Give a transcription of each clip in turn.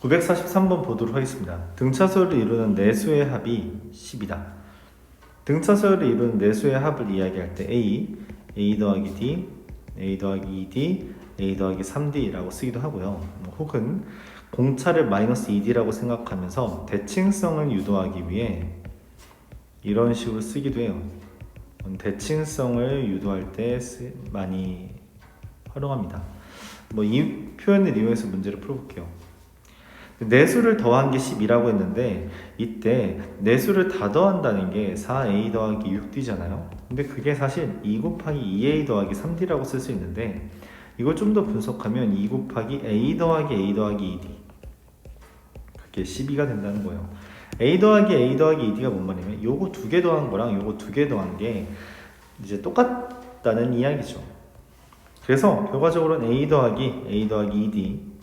943번 보도록 하겠습니다. 등차수를 이루는 내수의 합이 10이다. 등차수를 이루는 내수의 합을 이야기할 때 A, A 더하기 D, A 더하기 2D, A 더하기 3D라고 쓰기도 하고요. 혹은 공차를 마이너스 2D라고 생각하면서 대칭성을 유도하기 위해 이런 식으로 쓰기도 해요. 대칭성을 유도할 때 쓰- 많이 활용합니다. 뭐 이 표현을 이용해서 문제를 풀어볼게요. 내수를 더한 게 10이라고 했는데 이때 내수를 다 더한다는 게 4a 더하기 6d잖아요. 근데 그게 사실 2 곱하기 2a 더하기 3d라고 쓸 수 있는데 이걸 좀 더 분석하면 2 곱하기 a 더하기 a 더하기 2d 그게 12가 된다는 거예요. a 더하기 a 더하기 2d가 뭔 말이냐면 요거 두 개 더한 거랑 요거 두 개 더한 게 이제 똑같다는 이야기죠. 그래서 결과적으로는 a 더하기 a 더하기 2d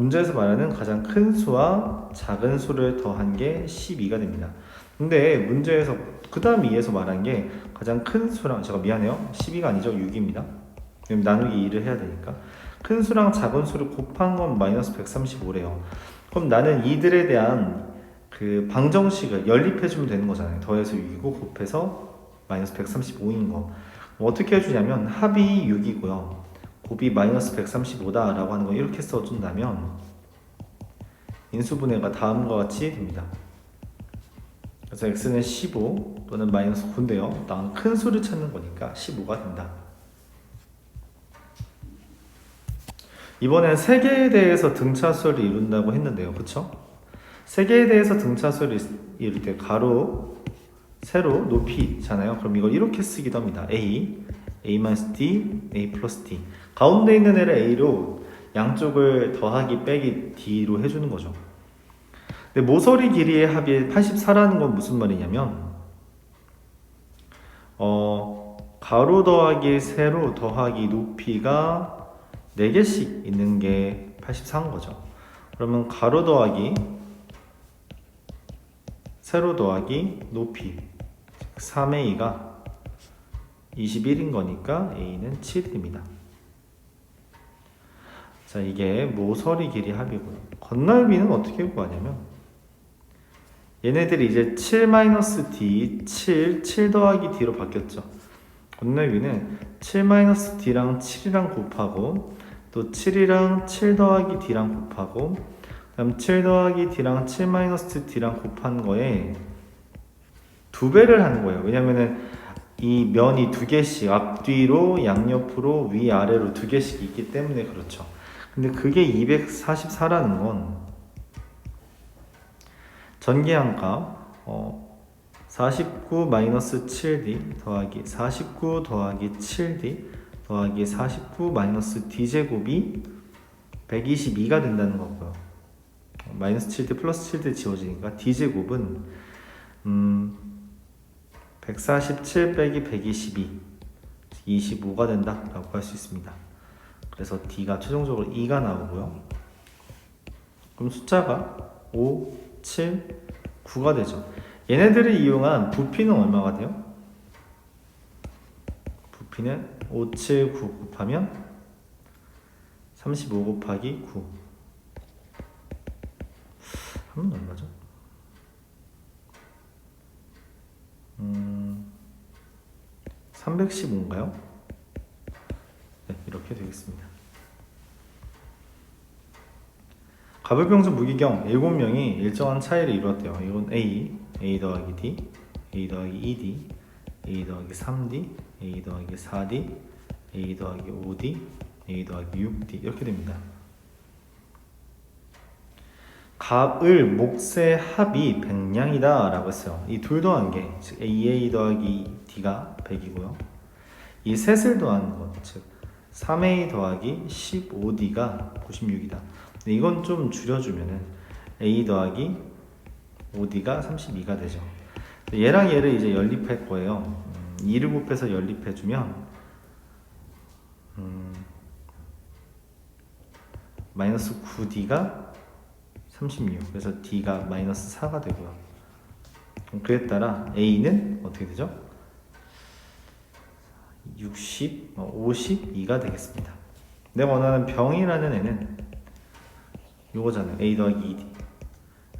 문제에서 말하는 가장 큰 수와 작은 수를 더한 게 12가 됩니다. 근데 문제에서 그 다음 2에서 말한 게 가장 큰 수랑 제가 미안해요. 12가 아니죠. 6입니다. 그럼 나누기 2를 해야 되니까 큰 수랑 작은 수를 곱한 건 마이너스 135래요. 그럼 나는 이들에 대한 그 방정식을 연립해 주면 되는 거잖아요. 더해서 6이고 곱해서 마이너스 135인 거. 어떻게 해주냐면 합이 6이고요. 곱이 마이너스 135다 라고 하는 거 이렇게 써준다면 인수분해가 다음과 같이 됩니다. 그래서 x는 15 또는 마이너스 9인데요. 난큰 수를 찾는 거니까 15가 된다. 이번엔 세 개에 대해서 등차수를 이룬다고 했는데요. 그쵸? 세 개에 대해서 등차수를 이룰 때 가로, 세로, 높이잖아요. 그럼 이걸 이렇게 쓰기도 합니다. a, a 플러스 d. 가운데 있는 애를 a로 양쪽을 더하기 빼기 d로 해주는 거죠. 근데 모서리 길이의 합이 84라는 건 무슨 말이냐면 어 가로 더하기 세로 더하기 높이가 4개씩 있는 게 84인 거죠. 그러면 가로 더하기 세로 더하기 높이 3a가 21인 거니까 a는 7입니다. 자, 이게 모서리 길이 합이고요. 건널비는 어떻게 구하냐면 얘네들이 이제 7-d, 7, 7 더하기 d로 바뀌었죠. 건널비는 7-d랑 7이랑 곱하고 또 7이랑 7 더하기 d랑 곱하고 그다음 7 더하기 d랑 7-d랑 곱한 거에 두 배를 하는 거예요. 왜냐면은 이 면이 두 개씩 앞뒤로 양옆으로 위아래로 두 개씩 있기 때문에 그렇죠. 근데 그게 244라는 건 전개항값 어, 49 마이너스 7d 더하기 49 더하기 7d 더하기 49 마이너스 d 제곱이 122가 된다는 거고요. 어, 마이너스 7d 플러스 7d 지워지니까 d 제곱은 음, 147 빼기 122 25가 된다 라고 할 수 있습니다. 그래서 D가 최종적으로 2가 나오고요. 그럼 숫자가 5, 7, 9가 되죠. 얘네들을 이용한 부피는 얼마가 돼요? 부피는 5, 7, 9 곱하면 35 곱하기 9 하면 얼마죠? 음, 315인가요? 네, 이렇게 되겠습니다. 가불병수 무기경 7명이 일정한 차이를 이루었대요. 이건 A, A 더하기 D, A 더하기 2D, A 더하기 3D, A 더하기 4D, A 더하기 5D, A 더하기 6D 이렇게 됩니다. 갑을 몫의 합이 100량이다 라고 했어요. 이 둘 더한 게, 즉 AA 더하기 D가 100이고요. 이 셋을 더하는 것, 즉 3A 더하기 15D가 96이다. 근데 이건 좀 줄여주면은 A 더하기 5D가 32가 되죠. 얘랑 얘를 이제 연립할 거예요. 음, 2를 곱해서 연립해주면 음, 마이너스 9D가 36 그래서 D가 마이너스 4가 되고요. 그에 따라 A는 어떻게 되죠? 60, 어, 52가 되겠습니다. 내가 원하는 병이라는 애는 요거잖아요. a 더하기 2d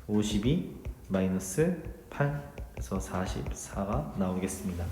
52 마이너스 8 그래서 44가 나오겠습니다.